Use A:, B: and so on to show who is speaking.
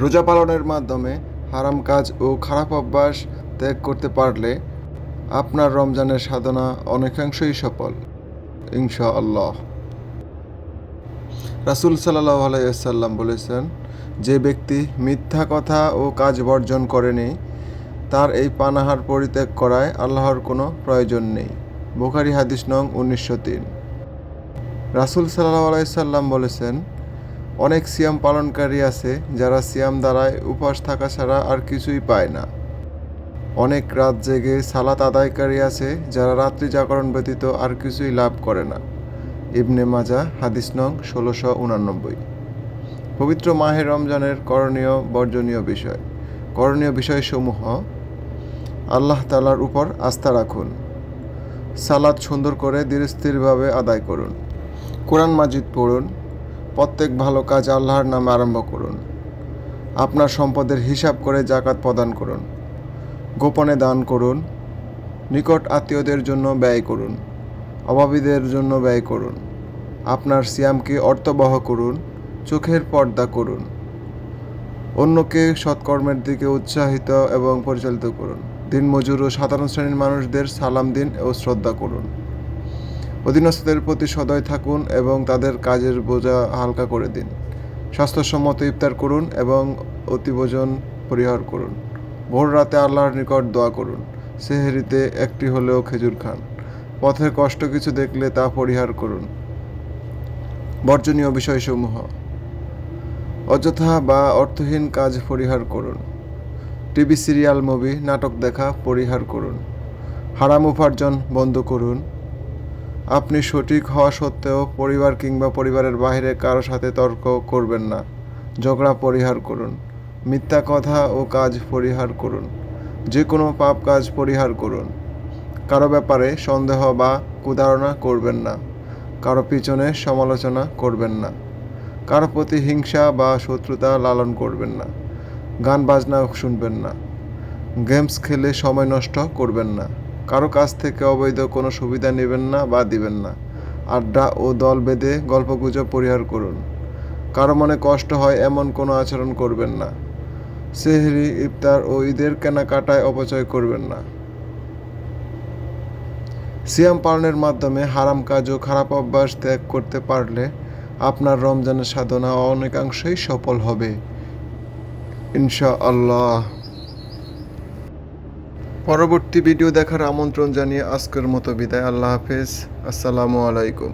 A: রোজা পালনের মাধ্যমে হারাম কাজ ও খারাপ অভ্যাস ত্যাগ করতে পারলে আপনার রমজানের সাধনা অনেকাংশই সফল ইনশা আল্লাহ রাসুল সাল্লাহ আলাইসাল্লাম বলেছেন, যে ব্যক্তি মিথ্যা কথা ও কাজ বর্জন করেনি, তার এই পানাহার পরিত্যাগ করায় আল্লাহর কোনো প্রয়োজন নেই। বোখারি হাদিস নং উনিশশো তিন। রাসুল সাল্লাহ আলাইসাল্লাম বলেছেন অনেক সিয়াম পালনকারী আছে যারা সিয়াম দ্বারায় উপাস থাকা ছাড়া আর কিছুই পায় না। অনেক রাত জেগে সালাত আদায়কারী আছে যারা রাত্রি জাগরণ ব্যতীত আর কিছুই লাভ করে না। ইবনে মাজা হাদিস নং ষোলোশো উনানব্বই। পবিত্র মাহে রমজানের করণীয় বর্জনীয় বিষয়। করণীয় বিষয়সমূহ, আল্লাহ তালার উপর আস্থা রাখুন। সালাদ সুন্দর করে ধীরস্থিরভাবে আদায় করুন। কোরআন মাজিদ পড়ুন। প্রত্যেক ভালো কাজ আল্লাহর নামে আরম্ভ করুন। আপনার সম্পদের হিসাব করে জাকাত প্রদান করুন। গোপনে দান করুন। নিকট আত্মীয়দের জন্য ব্যয় করুন। অভাবীদের জন্য ব্যয় করুন। আপনার সিয়ামকে অর্থবহ করুন। চোখের পর্দা করুন। অন্যকে সৎকর্মের দিকে উৎসাহিত এবং পরিচালিত করুন। দিনমজুর ও সাধারণ শ্রেণির মানুষদের সালাম দিন ও শ্রদ্ধা করুন। অধীনস্থদের প্রতি সদয় থাকুন এবং তাদের কাজের বোঝা হালকা করে দিন। স্বাস্থ্যসম্মত ইফতার করুন এবং অতিভোজন পরিহার করুন। ভোর রাতে আল্লাহর নিকট দোয়া করুন। সেহেরিতে একটি হলেও খেজুর খান। পথে কষ্ট কিছু দেখলে তা পরিহার করুন। বর্জনীয় বিষয়সমূহ। অযথা বা অর্থহীন কাজ পরিহার করুন। টিভি, সিরিয়াল, মুভি, নাটক দেখা পরিহার করুন। হারাম উপার্জন বন্ধ করুন। আপনি সঠিক হওয়া সত্ত্বেও পরিবার কিংবা পরিবারের বাইরে কারও সাথে তর্ক করবেন না। ঝগড়া পরিহার করুন। মিথ্যা কথা ও কাজ পরিহার করুন। যে কোনো পাপ কাজ পরিহার করুন। কারও ব্যাপারে সন্দেহ বা কুধারণা করবেন না। কারও পিছনে সমালোচনা করবেন না। কারও প্রতি হিংসা বা শত্রুতা লালন করবেন না। গান বাজনা শুনবেন না। গেমস খেলে সময় নষ্ট করবেন না। কারও কাছ থেকে অবৈধ কোনো সুবিধা নেবেন না বা দিবেন না। আড্ডা ও দল বেঁধে গল্পগুজব পরিহার করুন। কারও মনে কষ্ট হয় এমন কোনো আচরণ করবেন না। সেহরি, ইফতার ও ঈদের কেনাকাটায় অপচয় করবেন না। সিয়াম পালনের মাধ্যমে হারাম কাজ ও খারাপ অভ্যাস ত্যাগ করতে পারলে আপনার রমজানের সাধনা অনেকাংশেই সফল হবে। ইনশা আল্লাহ পরবর্তী ভিডিও দেখার আমন্ত্রণ জানিয়ে আজকের মতো বিদায়। আল্লাহ হাফেজ। আসসালামু আলাইকুম।